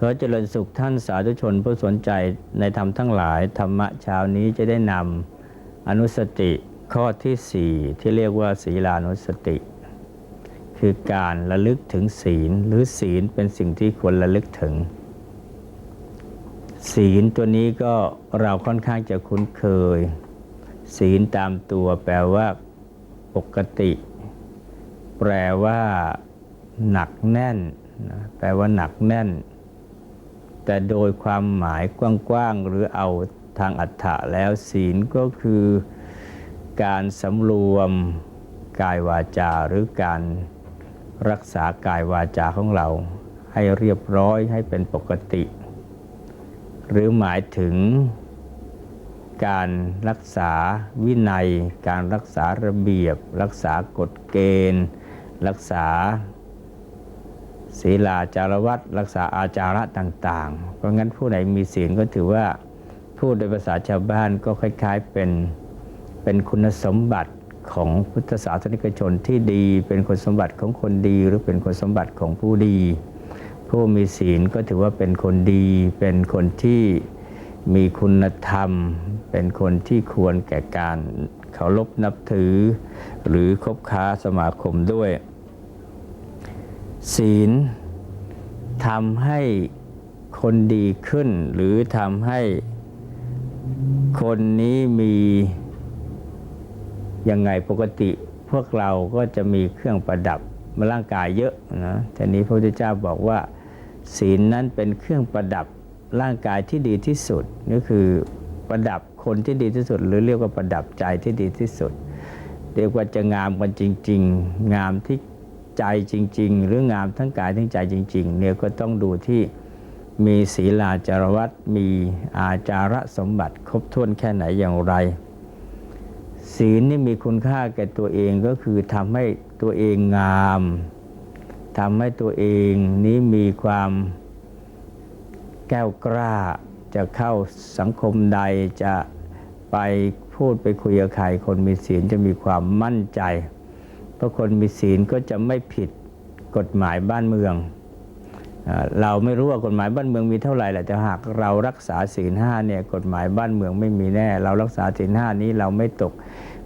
ขอเจริญสุขท่านสาธุชนผู้สนใจในธรรมทั้งหลาย ธรรมะเช้านี้จะได้นำอนุสติข้อที่สี่ที่เรียกว่าศีลานุสติ คือการระลึกถึงศีลหรือศีลเป็นสิ่งที่ควรระลึกถึง ศีลตัวนี้ก็เราค่อนข้างจะคุ้นเคย ศีลตามตัวแปลว่าปกติ แปลว่าหนักแน่นนะแปลว่าหนักแน่น แต่โดยความหมายกว้างๆหรือเอาทางอัฏฐะแล้วศีลก็คือการสำรวมกายวาจาหรือการรักษากายวาจาของเรา ให้เรียบร้อยให้เป็นปกติ หรือหมายถึงการรักษาวินัย การรักษาระเบียบ รักษากฎเกณฑ์ รักษา ศีลาจารวัตรักษาอาจาระต่าง ๆ เพราะงั้นผู้ไหนมีศีลก็ถือว่าพูดโดยภาษาชาวบ้านก็คล้าย ๆเป็นเป็นคุณสมบัติของพุทธศาสนิกชนที่ดี เป็นคุณสมบัติของคนดี หรือเป็นคุณสมบัติของผู้ดี ผู้มีศีลก็ถือว่าเป็นคนดี เป็นคนที่มีคุณธรรม เป็นคนที่ควรแก่การเคารพนับถือ หรือคบค้าสมาคมด้วย ศีลทำให้คนดีขึ้น หรือทำให้คนนี้มียังไงปกติพวกเราก็จะมีเครื่องประดับมร่างกายเยอะนะแต่นี้พระพุทธเจ้าบอกว่า ศีลนั้นเป็นเครื่องประดับร่างกายที่ดีที่สุดก็คือประดับคนที่ดีที่สุด หรือเรียกว่าประดับใจที่ดีที่สุดเรียกว่าจะงามกันจริง ๆ งามที่ ใจจริง ๆ หรืองามทั้งกายทั้งใจจริงๆเนี่ยก็ต้องดูที่มีศีลาจารวัตมีอาจาระสมบัติครบถ้วนแค่ไหนอย่างไร ศีลนี่มีคุณค่าแก่ตัวเองก็คือทำให้ตัวเองงามทำให้ตัวเองนี้มีความแก้วกล้า จะเข้าสังคมใดจะไปพูดไปคุยกับใครคนมีศีลจะมีความมั่นใจ เพราะคนมีศีลก็จะไม่ผิดกฎหมายบ้านเมือง เราไม่รู้ว่ากฎหมายบ้านเมืองมีเท่าไหร่แหละแต่หากเรารักษาศีลห้าเนี่ยกฎหมายบ้านเมืองไม่มีแน่ เรารักษาศีลห้านี้เราไม่ตก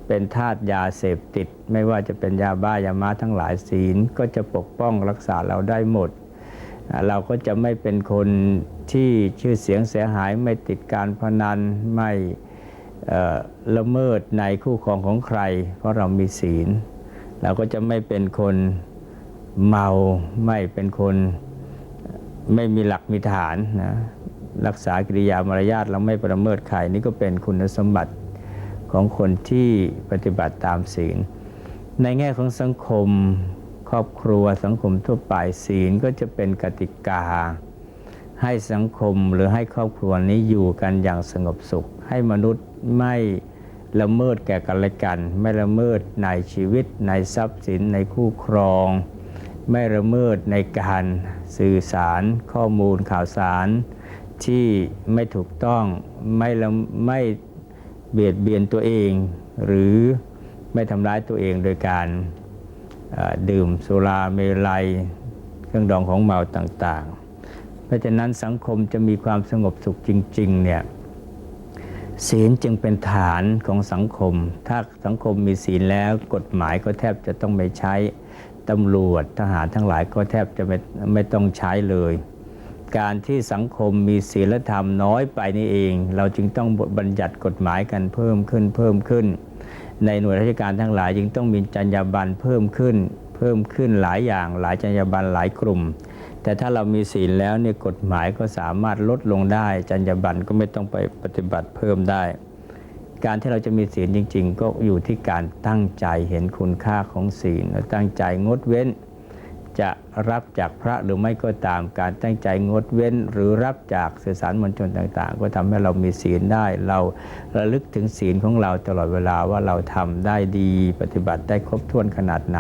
เป็นทาสยาเสพติด ไม่ว่าจะเป็นยาบ้ายามาทั้งหลายศีลก็จะปกป้องรักษาเราได้หมด เราก็จะไม่เป็นคนที่ชื่อเสียงเสียหายไม่ติดการพนันไม่ละเมิดในคู่ครองของใคร เพราะเรามีศีล เราก็จะไม่เป็นคนเมาไม่เป็นคนไม่มีหลักมีฐานนะรักษากิริยามารยาทเราไม่ประเมิดใครนี่ก็เป็นคุณสมบัติของคนที่ปฏิบัติตามศีล ในแง่ของสังคมครอบครัวสังคมทั่วไปศีลก็จะเป็นกติกา ให้สังคมหรือให้ครอบครัวนี้อยู่กันอย่างสงบสุข ให้มนุษย์ไม่ ละเมิดแก่กันและกัน ไม่ละเมิดในชีวิต ในทรัพย์สินในคู่ครอง ไม่ละเมิดในการสื่อสารข้อมูลข่าวสาร ที่ไม่ถูกต้องไม่ละไม่เบียดเบียนตัวเอง หรือไม่ทำร้ายตัวเองโดยการดื่มสุราเมลัย เครื่องดองของเมาต่างๆ เพราะฉะนั้นสังคมจะมีความสงบสุขจริงๆเนี่ย ศีลจึงเป็นฐานของสังคม ถ้าสังคมมีศีลแล้วกฎหมายก็แทบจะต้องไม่ใช้ ตำรวจทหารทั้งหลายก็แทบจะไม่ไม่ต้องใช้เลย การที่สังคมมีศีลธรรมน้อยไปนี่เอง เราจึงต้องบัญญัติกฎหมายกันเพิ่มขึ้นเพิ่มขึ้น ในหน่วยราชการทั้งหลายจึงต้องมีจรรยาบรรณเพิ่มขึ้น เพิ่มขึ้นหลายอย่างหลายจรรยาบรรณหลายกลุ่ม แต่ถ้าเรามีศีลแล้วเนี่ยกฎหมายก็สามารถลดลงได้ จรรยาบรรณก็ไม่ต้องไปปฏิบัติเพิ่มได้ การที่เราจะมีศีลจริง ๆ ก็อยู่ที่การตั้งใจเห็นคุณค่าของศีลตั้งใจงดเว้น จะรับจากพระหรือไม่ก็ตามการตั้งใจงดเว้น หรือรับจากสื่อสารมวลชนต่างๆ ก็ทำให้เรามีศีลได้ เราระลึกถึงศีลของเราตลอดเวลาว่าเราทำได้ดี ปฏิบัติได้ครบถ้วนขนาดไหน